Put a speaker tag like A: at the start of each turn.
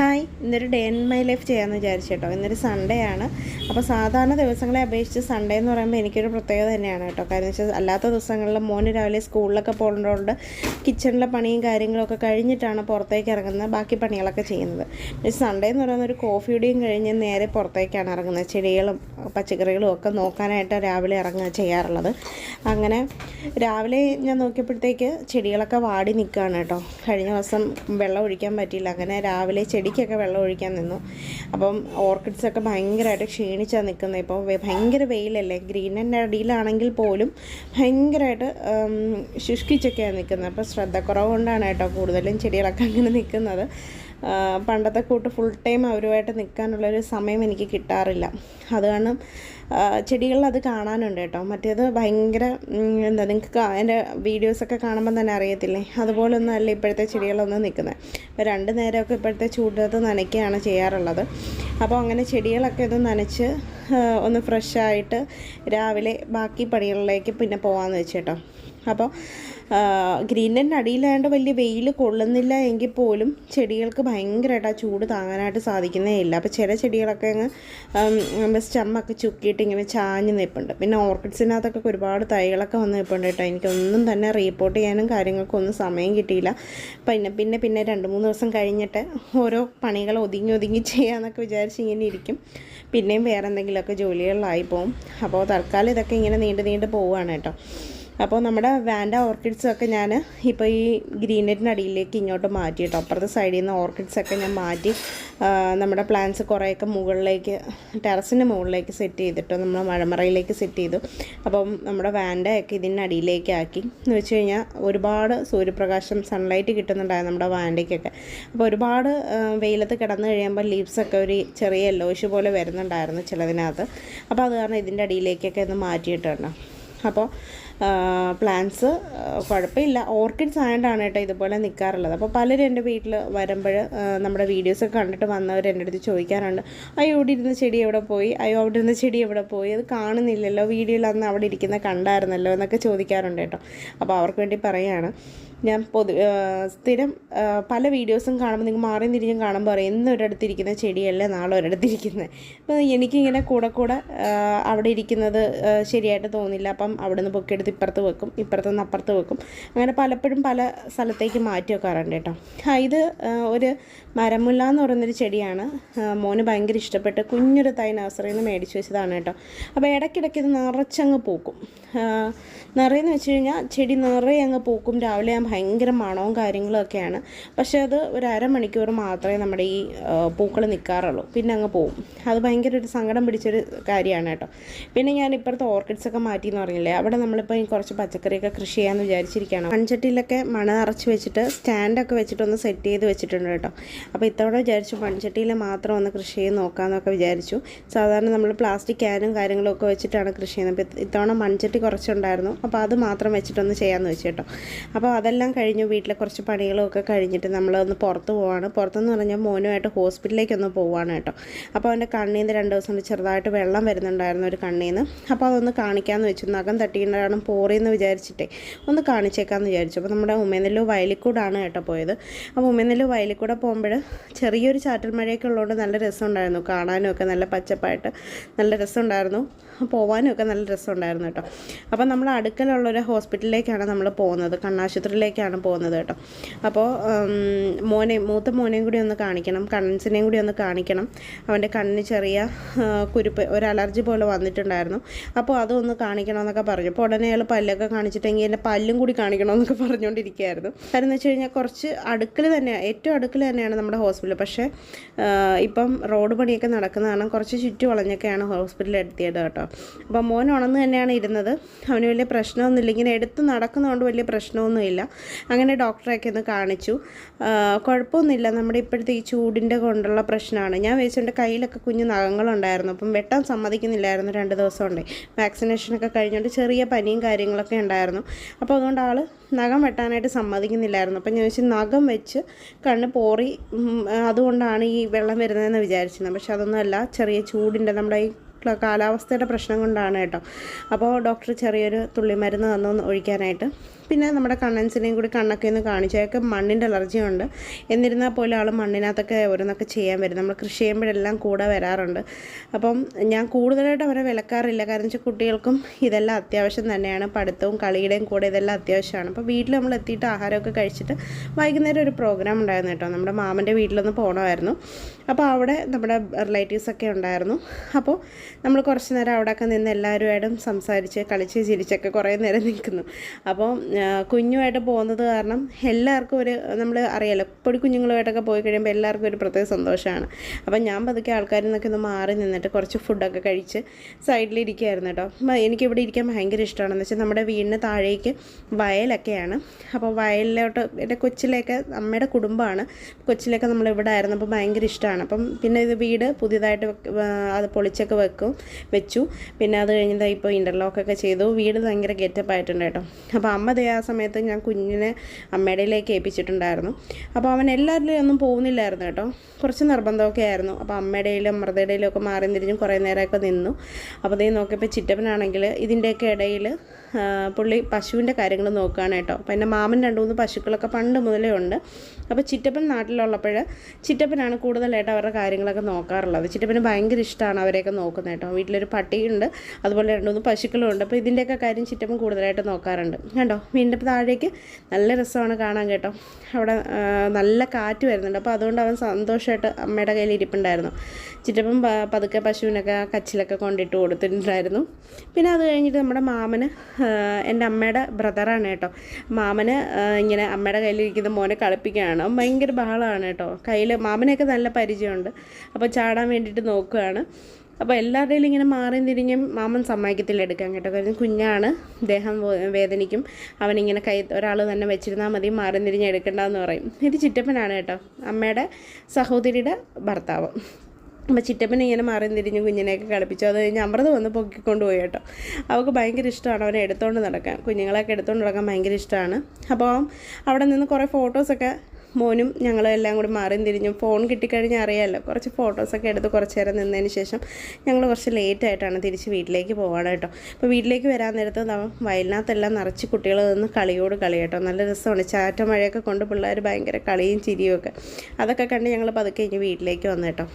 A: Hi ഇന്നൊരു day in my life ചെയ്യാമെന്ന് വിചാരിച്ചു കേട്ടോ ഇന്നൊരു സൺഡേ ആണ്. അപ്പോൾ സാധാരണ ദിവസങ്ങളെ അപേക്ഷിച്ച് സൺഡേ എന്ന് പറയുമ്പോൾ എനിക്കൊരു പ്രത്യേകത തന്നെയാണ് കേട്ടോ. കാരണം വെച്ചാൽ അല്ലാത്ത ദിവസങ്ങളിൽ മോന് രാവിലെ സ്കൂളിലൊക്കെ പോകുന്നതുകൊണ്ട് കിച്ചണിലെ പണിയും കാര്യങ്ങളൊക്കെ കഴിഞ്ഞിട്ടാണ് പുറത്തേക്ക് ഇറങ്ങുന്നത് ബാക്കി പണികളൊക്കെ ചെയ്യുന്നത്. സൺഡേ എന്ന് പറയുന്ന ഒരു കോഫിയുടെയും കഴിഞ്ഞ് നേരെ പുറത്തേക്കാണ് ഇറങ്ങുന്നത്. ചെടികളും പച്ചക്കറികളും ഒക്കെ നോക്കാനായിട്ട് രാവിലെ ഇറങ്ങുക ചെയ്യാറുള്ളത്. അങ്ങനെ രാവിലെ ഞാൻ നോക്കിയപ്പോഴത്തേക്ക് ചെടികളൊക്കെ വാടി നിൽക്കുകയാണ് കേട്ടോ. കഴിഞ്ഞ ദിവസം വെള്ളം ഒഴിക്കാൻ പറ്റിയില്ല. അങ്ങനെ രാവിലെ ചെടിക്കൊക്കെ വെള്ളം ഒഴിക്കാൻ നിന്നു. അപ്പം ഓർക്കിഡ്സൊക്കെ ഭയങ്കരമായിട്ട് ക്ഷീണിച്ചാണ് നിൽക്കുന്നത് ഇപ്പോൾ ഭയങ്കര വെയിലല്ലേ? ഗ്രീനന്റെ അടിയിലാണെങ്കിൽ പോലും ഭയങ്കരമായിട്ട് ശുഷ്കിച്ചൊക്കെയാണ് നിൽക്കുന്നത് അപ്പോൾ ശ്രദ്ധക്കുറവ് കൊണ്ടാണ് കേട്ടോ കൂടുതലും ചെടികളൊക്കെ അങ്ങനെ നിൽക്കുന്നത് പണ്ടത്തെ കൂട്ട് ഫുൾ ടൈം അവരുമായിട്ട് നിൽക്കാനുള്ളൊരു സമയം എനിക്ക് കിട്ടാറില്ല. അത് കാരണം ചെടികളിൽ അത് കാണാനുണ്ട് കേട്ടോ. മറ്റേത് ഭയങ്കര എന്താ നിങ്ങൾക്ക് എന്റെ വീഡിയോസൊക്കെ കാണുമ്പോൾ തന്നെ അറിയത്തില്ലേ? അതുപോലൊന്നും അല്ല ഇപ്പോഴത്തെ ചെടികളൊന്നും നിൽക്കുന്നത്. ഇപ്പോൾ രണ്ട് നേരമൊക്കെ ഇപ്പോഴത്തെ ചൂടത്ത് നനയ്ക്കുകയാണ് ചെയ്യാറുള്ളത്. അപ്പോൾ അങ്ങനെ ചെടികളൊക്കെ ഒന്ന് നനച്ച് ഒന്ന് ഫ്രഷായിട്ട് രാവിലെ ബാക്കി പണികളിലേക്ക് പിന്നെ പോകാമെന്ന് വെച്ചേട്ടോ അപ്പോൾ ഗ്രീനിന്റെ അടിയിലായതുകൊണ്ട് വലിയ വെയിൽ കൊള്ളുന്നില്ല എങ്കിൽ പോലും ചെടികൾക്ക് ഭയങ്കരമായിട്ട് ആ ചൂട് താങ്ങാനായിട്ട് സാധിക്കുന്നേ ഇല്ല. അപ്പോൾ ചില ചെടികളൊക്കെ അങ്ങ് സ്റ്റമ്മൊക്കെ ചുക്കിയിട്ട് ഇങ്ങനെ ചാഞ്ഞ് നിൽപ്പുണ്ട് പിന്നെ ഓർക്കിഡ്സിനകത്തൊക്കെ ഒരുപാട് തൈകളൊക്കെ വന്ന് നിൽപ്പുണ്ട് കേട്ടോ. എനിക്കൊന്നും തന്നെ റീപ്പോർട്ട് ചെയ്യാനും കാര്യങ്ങൾക്കും ഒന്നും സമയം കിട്ടിയില്ല. പിന്നെ പിന്നെ പിന്നെ രണ്ട് മൂന്ന് ദിവസം കഴിഞ്ഞിട്ട് ഓരോ പണികൾ ഒതുങ്ങി ഒതുങ്ങി ചെയ്യാമെന്നൊക്കെ വിചാരിച്ച് ഇങ്ങനെ ഇരിക്കും. പിന്നെയും വേറെ എന്തെങ്കിലുമൊക്കെ ജോലികളിലായി പോകും അപ്പോൾ തൽക്കാലം ഇതൊക്കെ ഇങ്ങനെ നീണ്ടു നീണ്ടു പോവുകയാണ് കേട്ടോ. അപ്പോൾ നമ്മുടെ വാൻഡ ഓർക്കിഡ്സൊക്കെ ഞാൻ ഇപ്പോൾ ഈ ഗ്രീനറ്റിന്റെ അടിയിലേക്ക് ഇങ്ങോട്ട് മാറ്റി കേട്ടോ. അപ്പുറത്തെ സൈഡിൽ നിന്ന് ഓർക്കിഡ്സൊക്കെ ഞാൻ മാറ്റി നമ്മുടെ പ്ലാന്റ്സ് കുറേയൊക്കെ മുകളിലേക്ക് ടെറസിന്റെ മുകളിലേക്ക് സെറ്റ് ചെയ്തിട്ട് നമ്മൾ മഴമറയിലേക്ക് സെറ്റ് ചെയ്തു. അപ്പം നമ്മുടെ വാൻഡയൊക്കെ ഇതിന്റെ അടിയിലേക്ക് ആക്കി. എന്ന് വെച്ച് കഴിഞ്ഞാൽ ഒരുപാട് സൂര്യപ്രകാശം സൺലൈറ്റ് കിട്ടുന്നുണ്ടായിരുന്നു നമ്മുടെ വാൻഡയ്ക്കൊക്കെ അപ്പോൾ ഒരുപാട് വെയിലത്ത് കിടന്നു കഴിയുമ്പോൾ ലീവ്സൊക്കെ ഒരു ചെറിയ യെല്ലോഷ് പോലെ വരുന്നുണ്ടായിരുന്നു ചിലതിനകത്ത്. അപ്പോൾ അത് കാരണം ഇതിന്റെ അടിയിലേക്കൊക്കെ ഒന്ന് മാറ്റിയിട്ടുണ്ട്. അപ്പോൾ പ്ലാന്റ്സ് കുഴപ്പമില്ല. ഓർക്കിഡ്സ് ആയതുകൊണ്ടാണ് കേട്ടോ ഇതുപോലെ നിൽക്കാറുള്ളത് അപ്പോൾ പലരും എന്റെ വീട്ടിൽ വരുമ്പോൾ നമ്മുടെ വീഡിയോസൊക്കെ കണ്ടിട്ട് വന്നവർ എന്റെ അടുത്ത് ചോദിക്കാറുണ്ട് അയ്യോ ഇവിടെ ഇരുന്ന ചെടി എവിടെ പോയി? അയ്യോ അവിടെ ഇരുന്ന ചെടി എവിടെ പോയി? അത് കാണുന്നില്ലല്ലോ. വീഡിയോയിൽ അന്ന് അവിടെ ഇരിക്കുന്ന കണ്ടായിരുന്നല്ലോ? എന്നൊക്കെ ചോദിക്കാറുണ്ട് കേട്ടോ. അപ്പോൾ അവർക്ക് വേണ്ടി പറയുകയാണ്. ഞാൻ പൊതു സ്ഥിരം പല വീഡിയോസും കാണുമ്പോൾ നിങ്ങൾ മാറി തിരിഞ്ഞും കാണുമ്പോൾ പറയും ഇന്ന് ഒരിടത്തിരിക്കുന്ന ചെടിയല്ലേ നാളെ ഒരിടത്തിരിക്കുന്നത് അപ്പോൾ എനിക്കിങ്ങനെ കൂടെ കൂടെ അവിടെ ഇരിക്കുന്നത് ശരിയായിട്ട് തോന്നില്ല. അപ്പം അവിടെ നിന്ന് പൊക്കിയെടുത്ത് ഇപ്പുറത്ത് വെക്കും ഇപ്പുറത്ത് നിന്ന് അപ്പുറത്ത് വെക്കും. അങ്ങനെ പലപ്പോഴും പല സ്ഥലത്തേക്ക് മാറ്റി വെക്കാറുണ്ട് കേട്ടോ. ഇത് ഒരു മരമുല്ല എന്ന് പറയുന്നൊരു ചെടിയാണ്. മോന് ഭയങ്കര ഇഷ്ടപ്പെട്ട് കുഞ്ഞൊരു തൈ നഴ്സറിയിൽ നിന്ന് മേടിച്ച് വെച്ചതാണ് കേട്ടോ. അപ്പോൾ ഇടയ്ക്കിടയ്ക്ക് ഇത് നിറച്ചങ്ങ് പൂക്കും. നിറയെന്ന് വെച്ച് കഴിഞ്ഞാൽ ചെടി നിറയെ അങ്ങ് പൂക്കും. രാവിലെ ഞാൻ ഭയങ്കര മണവും കാര്യങ്ങളൊക്കെയാണ്. പക്ഷേ അത് ഒരു അരമണിക്കൂർ മാത്രമേ നമ്മുടെ ഈ പൂക്കൾ നിൽക്കാറുള്ളൂ പിന്നെ അങ്ങ് പോവും. അത് ഭയങ്കര ഒരു സങ്കടം പിടിച്ചൊരു കാര്യമാണ് കേട്ടോ. പിന്നെ ഞാൻ ഇപ്പുറത്തെ ഓർക്കിഡ്സ് ഒക്കെ മാറ്റി എന്ന് പറഞ്ഞില്ലേ? അവിടെ നമ്മളിപ്പോൾ ഈ കുറച്ച് പച്ചക്കറിയൊക്കെ കൃഷി ചെയ്യാമെന്ന് വിചാരിച്ചിരിക്കുകയാണ്. മൺചട്ടിയിലൊക്കെ മണ നിറച്ച് വെച്ചിട്ട് സ്റ്റാൻഡൊക്കെ വെച്ചിട്ട് ഒന്ന് സെറ്റ് ചെയ്ത് വെച്ചിട്ടുണ്ട് കേട്ടോ. അപ്പോൾ ഇത്തവണ വിചാരിച്ചു മൺചട്ടിയിൽ മാത്രം ഒന്ന് കൃഷി ചെയ്ത് നോക്കാമെന്നൊക്കെ വിചാരിച്ചു. സാധാരണ നമ്മൾ പ്ലാസ്റ്റിക് ക്യാനും കാര്യങ്ങളും ഒക്കെ വെച്ചിട്ടാണ് കൃഷി ചെയ്യുന്നത്. അപ്പോൾ ഇത്തവണ മൺചട്ടി കുറച്ചുണ്ടായിരുന്നു. അപ്പോൾ അത് മാത്രം വെച്ചിട്ടൊന്ന് ചെയ്യാമെന്ന് വെച്ചു കേട്ടോ. അപ്പോൾ അതെല്ലാം കഴിഞ്ഞു. വീട്ടിലെ കുറച്ച് പണികളൊക്കെ കഴിഞ്ഞിട്ട് നമ്മളൊന്ന് പുറത്ത് പോവാണ്. പുറത്തെന്ന് പറഞ്ഞാൽ മോനുമായിട്ട് ഹോസ്പിറ്റലിലേക്ക് ഒന്ന് പോവാണ് കേട്ടോ. അപ്പോൾ അവന്റെ കണ്ണിൽ നിന്ന് രണ്ട് ദിവസം ചെറുതായിട്ട് വെള്ളം വരുന്നുണ്ടായിരുന്നു ഒരു കണ്ണിൽ നിന്ന് അപ്പോൾ അതൊന്ന് കാണിക്കാമെന്ന് വെച്ചു. നഖം തട്ടിയിട്ടാണ് പോറിയെന്ന് വിചാരിച്ചിട്ടേ ഒന്ന് കാണിച്ചേക്കാമെന്ന് വിചാരിച്ചു. അപ്പോൾ നമ്മുടെ ഉമ്മനെല്ലു വയലിക്കൂടാണ് കേട്ടോ പോയത്. അപ്പോൾ ഉമ്മനെല്ലു വയലിക്കൂടെ പോകുമ്പോൾ ചെറിയൊരു ചാറ്റൽ മഴയൊക്കെ ഉള്ളതുകൊണ്ട് നല്ല രസമുണ്ടായിരുന്നു. കാണാനും ഒക്കെ നല്ല പച്ചപ്പായിട്ട് നല്ല രസമുണ്ടായിരുന്നു. പോവാനും ഒക്കെ നല്ല രസമുണ്ടായിരുന്നു കേട്ടോ. അപ്പോൾ നമ്മൾ അടുക്കലുള്ളൊരു ഹോസ്പിറ്റലിലേക്കാണ് നമ്മൾ പോകുന്നത്. കണ്ണാശുപത്രിയിലേക്കാണ് പോകുന്നത് കേട്ടോ. അപ്പോൾ മോനെ മൂത്ത മോനെയും കൂടി ഒന്ന് കാണിക്കണം കണ്ണൻസിനെയും കൂടി ഒന്ന് കാണിക്കണം. അവന്റെ കണ്ണിന് ചെറിയ കുരുപ്പ് ഒരു അലർജി പോലെ വന്നിട്ടുണ്ടായിരുന്നു. അപ്പോൾ അതൊന്ന് കാണിക്കണമെന്നൊക്കെ പറഞ്ഞു. അപ്പോൾ ഉടനെ അയാൾ പല്ലൊക്കെ കാണിച്ചിട്ടെങ്കിൽ എന്റെ പല്ലും കൂടി കാണിക്കണമെന്നൊക്കെ പറഞ്ഞുകൊണ്ടിരിക്കുകയായിരുന്നു. കാരണം എന്ന് വെച്ച് കഴിഞ്ഞാൽ കുറച്ച് അടുക്കൽ തന്നെയാണ് ഏറ്റവും അടുക്കൽ തന്നെയാണ് നമ്മുടെ ഹോസ്പിറ്റൽ. പക്ഷേ ഇപ്പം റോഡ് പണിയൊക്കെ നടക്കുന്നതാണ് കുറച്ച് ചുറ്റു വളഞ്ഞൊക്കെയാണ് ഹോസ്പിറ്റലിൽ എത്തിയത് കേട്ടോ. അപ്പോൾ മോൻ ഉണന്ന് തന്നെയാണ് ഇരുന്നത്. അവന് വലിയ പ്രശ്നമൊന്നുമില്ല. ഇങ്ങനെ എടുത്ത് നടക്കുന്നതുകൊണ്ട് വലിയ പ്രശ്നമൊന്നുമില്ല. അങ്ങനെ ഡോക്ടറെയൊക്കെ ഒന്ന് കാണിച്ചു. കുഴപ്പമൊന്നുമില്ല. നമ്മുടെ ഇപ്പോഴത്തെ ഈ ചൂടിന്റെ കൊണ്ടുള്ള പ്രശ്നമാണ്. ഞാൻ വെച്ചിട്ടുണ്ട് കയ്യിലൊക്കെ കുഞ്ഞു നഖങ്ങളുണ്ടായിരുന്നു. അപ്പം വെട്ടാൻ സമ്മതിക്കുന്നില്ലായിരുന്നു രണ്ട് ദിവസം ഉണ്ട് വാക്സിനേഷനൊക്കെ കഴിഞ്ഞുകൊണ്ട് ചെറിയ പനിയും കാര്യങ്ങളൊക്കെ ഉണ്ടായിരുന്നു. അപ്പോൾ അതുകൊണ്ട് ആൾ നഖം വെട്ടാനായിട്ട് സമ്മതിക്കുന്നില്ലായിരുന്നു. അപ്പം ഞാൻ വെച്ച് നഖം വെച്ച് കണ്ണ് പോറി അതുകൊണ്ടാണ് ഈ വെള്ളം വരുന്നതെന്ന് വിചാരിച്ചിരുന്നത്. പക്ഷെ അതൊന്നുമല്ല ചെറിയ ചൂടിന്റെ നമ്മുടെ ഈ കാലാവസ്ഥയുടെ പ്രശ്നം കൊണ്ടാണ് കേട്ടോ. അപ്പോൾ ഡോക്ടർ ചെറിയൊരു തുള്ളിമരുന്ന് തന്നു ഒഴിക്കാനായിട്ട്. പിന്നെ നമ്മുടെ കണ്ണൻസിനെയും കൂടി കണ്ണൊക്കെ ഒന്ന് കാണിച്ചു. അയാൾക്ക് മണ്ണിന്റെ അലർജി ഉണ്ട് എന്നിരുന്നാൽ പോലും ആൾ മണ്ണിനകത്തൊക്കെ ഓരോന്നൊക്കെ ചെയ്യാൻ വരും. നമ്മൾ കൃഷി ചെയ്യുമ്പോഴെല്ലാം കൂടെ വരാറുണ്ട്. അപ്പം ഞാൻ കൂടുതലായിട്ട് അവരെ വിലക്കാറില്ല. കാരണം വെച്ചാൽ കുട്ടികൾക്കും ഇതെല്ലാം അത്യാവശ്യം തന്നെയാണ്. പഠിത്തവും കളിയുടെയും കൂടെ ഇതെല്ലാം അത്യാവശ്യമാണ്. അപ്പോൾ വീട്ടിൽ നമ്മൾ എത്തിയിട്ട് ആഹാരമൊക്കെ കഴിച്ചിട്ട് വൈകുന്നേരം ഒരു പ്രോഗ്രാം ഉണ്ടായിരുന്നു കേട്ടോ. നമ്മുടെ മാമന്റെ വീട്ടിലൊന്ന് പോകണമായിരുന്നു അപ്പോൾ അവിടെ നമ്മുടെ റിലേറ്റീവ്സൊക്കെ ഉണ്ടായിരുന്നു. അപ്പോൾ നമ്മൾ കുറച്ച് നേരം അവിടെയൊക്കെ നിന്ന് എല്ലാവരുമായിട്ടും സംസാരിച്ച് കളിച്ച് ചിരിച്ചൊക്കെ കുറേ നേരം നിൽക്കുന്നു. അപ്പോൾ കുഞ്ഞുമായിട്ട് പോകുന്നത് കാരണം എല്ലാവർക്കും ഒരു നമ്മൾ അറിയാലോ എപ്പോഴും കുഞ്ഞുങ്ങളുമായിട്ടൊക്കെ പോയി കഴിയുമ്പോൾ എല്ലാവർക്കും ഒരു പ്രത്യേക സന്തോഷമാണ്. അപ്പം ഞാൻ പതുക്കെ ആൾക്കാരിൽ നിന്നൊക്കെ ഒന്ന് മാറി നിന്നിട്ട് കുറച്ച് ഫുഡൊക്കെ കഴിച്ച് സൈഡിലിരിക്കുകയായിരുന്നു കേട്ടോ. എനിക്ക് എനിക്കിവിടെ ഇരിക്കാൻ ഭയങ്കര ഇഷ്ടമാണെന്ന് വെച്ചാൽ നമ്മുടെ വീടിന് താഴേക്ക് വയലൊക്കെയാണ്. അപ്പോൾ വയലിലോട്ട് എന്റെ കൊച്ചിലേക്ക് അമ്മയുടെ കുടുംബമാണ്. കൊച്ചിലേക്ക് നമ്മൾ ഇവിടെ ആയിരുന്നു അപ്പോൾ ഭയങ്കര ഇഷ്ടമാണ്. അപ്പം പിന്നെ ഇത് വീട് പുതിയതായിട്ട് അത് പൊളിച്ചൊക്കെ വെക്കും. വെച്ചു. പിന്നെ അത് കഴിഞ്ഞത് ഇപ്പോൾ ഇന്റർലോക്കൊക്കെ ചെയ്തു. വീട് ഭയങ്കര ഗെറ്റപ്പ് ആയിട്ടുണ്ട് കേട്ടോ. അപ്പോൾ അമ്മ ദേ ആ സമയത്ത് ഞാൻ കുഞ്ഞിനെ അമ്മയുടെയിലേക്ക് ഏൽപ്പിച്ചിട്ടുണ്ടായിരുന്നു. അപ്പോൾ അവൻ എല്ലാവരിലും ഒന്നും പോകുന്നില്ലായിരുന്നു കേട്ടോ. കുറച്ച് നിർബന്ധമൊക്കെ ആയിരുന്നു. അപ്പോൾ അമ്മയുടെയിലും അമൃതയുടെയിലും ഒക്കെ മാറി തിരിഞ്ഞും കുറേ നേരമൊക്കെ നിന്നു. അപ്പോൾ ദേ നോക്കിയപ്പോൾ ചിറ്റപ്പനാണെങ്കിൽ ഇതിന്റെയൊക്കെ ഇടയിൽ പുള്ളി പശുവിന്റെ കാര്യങ്ങൾ നോക്കുകയാണ് കേട്ടോ. അപ്പോൾ എന്റെ മാമൻ രണ്ട് മൂന്ന് പശുക്കളൊക്കെ പണ്ട് മുതലേ ഉണ്ട്. അപ്പോൾ ചിറ്റപ്പൻ നാട്ടിലുള്ളപ്പോൾ ചിറ്റപ്പനാണ് കൂടുതലായിട്ട് അവരുടെ കാര്യങ്ങളൊക്കെ നോക്കാറുള്ളത്. ചിറ്റപ്പന് ഭയങ്കര ഇഷ്ടമാണ് അവരെയൊക്കെ നോക്കുന്നത് കേട്ടോ. വീട്ടിലൊരു പട്ടിയുണ്ട് അതുപോലെ രണ്ട് മൂന്ന് പശുക്കളും ഉണ്ട്. അപ്പോൾ ഇതിന്റെയൊക്കെ കാര്യം ചിറ്റപ്പൻ കൂടുതലായിട്ട് നോക്കാറുണ്ട്. കണ്ടോ? വീടിന്റെ താഴേക്ക് നല്ല രസമാണ് കാണാൻ കേട്ടോ. അവിടെ നല്ല കാറ്റ് വരുന്നുണ്ട്. അപ്പോൾ അതുകൊണ്ട് അവൻ സന്തോഷമായിട്ട് അമ്മയുടെ കയ്യിൽ ഇരിപ്പുണ്ടായിരുന്നു. ചിറ്റപ്പൻ പതുക്കെ പശുവിനൊക്കെ കച്ചിലൊക്കെ കൊണ്ടിട്ട് കൊടുത്തിട്ടുണ്ടായിരുന്നു. പിന്നെ അത് കഴിഞ്ഞിട്ട് നമ്മുടെ മാമന് എന്റെ അമ്മയുടെ ബ്രദറാണ് കേട്ടോ. മാമന് ഇങ്ങനെ അമ്മയുടെ കയ്യിലിരിക്കുന്ന മോനെ കളിപ്പിക്കുകയാണ്. ഭയങ്കര ബഹളമാണ് കേട്ടോ. കയ്യിൽ മാമനെയൊക്കെ നല്ല പരിചയമുണ്ട്. അപ്പോൾ ചാടാൻ വേണ്ടിയിട്ട് നോക്കുകയാണ്. അപ്പോൾ എല്ലാവരുടെയും ഇങ്ങനെ മാറിയും തിരിഞ്ഞും മാമൻ സമ്മതിക്കത്തില്ല എടുക്കാൻ കേട്ടോ. കാരണം കുഞ്ഞാണ് ദേഹം വേദനിക്കും. അവനിങ്ങനെ കൈ ഒരാൾ തന്നെ വെച്ചിരുന്നാൽ മതി മാറിയും തിരിഞ്ഞ് എടുക്കേണ്ടതെന്ന് പറയും. ഇത് ചിറ്റപ്പനാണ് കേട്ടോ. അമ്മയുടെ സഹോദരിയുടെ ഭർത്താവ്. അപ്പോൾ ചിറ്റപ്പൻ ഇങ്ങനെ മാറി തിരിഞ്ഞ് കുഞ്ഞിനെയൊക്കെ കളിപ്പിച്ചു. അത് കഴിഞ്ഞ് അമൃത വന്ന് പൊക്കിക്കൊണ്ട് പോയി കേട്ടോ. അവൾക്ക് ഭയങ്കര ഇഷ്ടമാണ് അവനെ എടുത്തുകൊണ്ട് നടക്കാൻ. കുഞ്ഞുങ്ങളെയൊക്കെ എടുത്തുകൊണ്ട് നടക്കാൻ ഭയങ്കര ഇഷ്ടമാണ്. അപ്പോൾ അവിടെ നിന്ന് കുറേ ഫോട്ടോസൊക്കെ മോനും ഞങ്ങളും എല്ലാം കൂടി മാറിയും തിരിഞ്ഞു ഫോൺ കിട്ടിക്കഴിഞ്ഞാൽ അറിയാമല്ലോ കുറച്ച് ഫോട്ടോസൊക്കെ എടുത്ത് കുറച്ച് നേരം നിന്നതിന് ശേഷം ഞങ്ങൾ കുറച്ച് ലേറ്റ് ആയിട്ടാണ് തിരിച്ച് വീട്ടിലേക്ക് പോവാണ് കേട്ടോ. അപ്പോൾ വീട്ടിലേക്ക് വരാൻ നേരത്ത് വയലിനകത്തെല്ലാം നിറച്ച് കുട്ടികൾ നിന്ന് കളിയോട് കളി കേട്ടോ. നല്ല രസമാണ്. ചാറ്റ മഴയൊക്കെ കൊണ്ട് പിള്ളേർ ഭയങ്കര കളിയും ചിരിയും ഒക്കെ. അതൊക്കെ കണ്ട് ഞങ്ങൾ പതുക്കെ ഇനി വീട്ടിലേക്ക് വന്നു കേട്ടോ.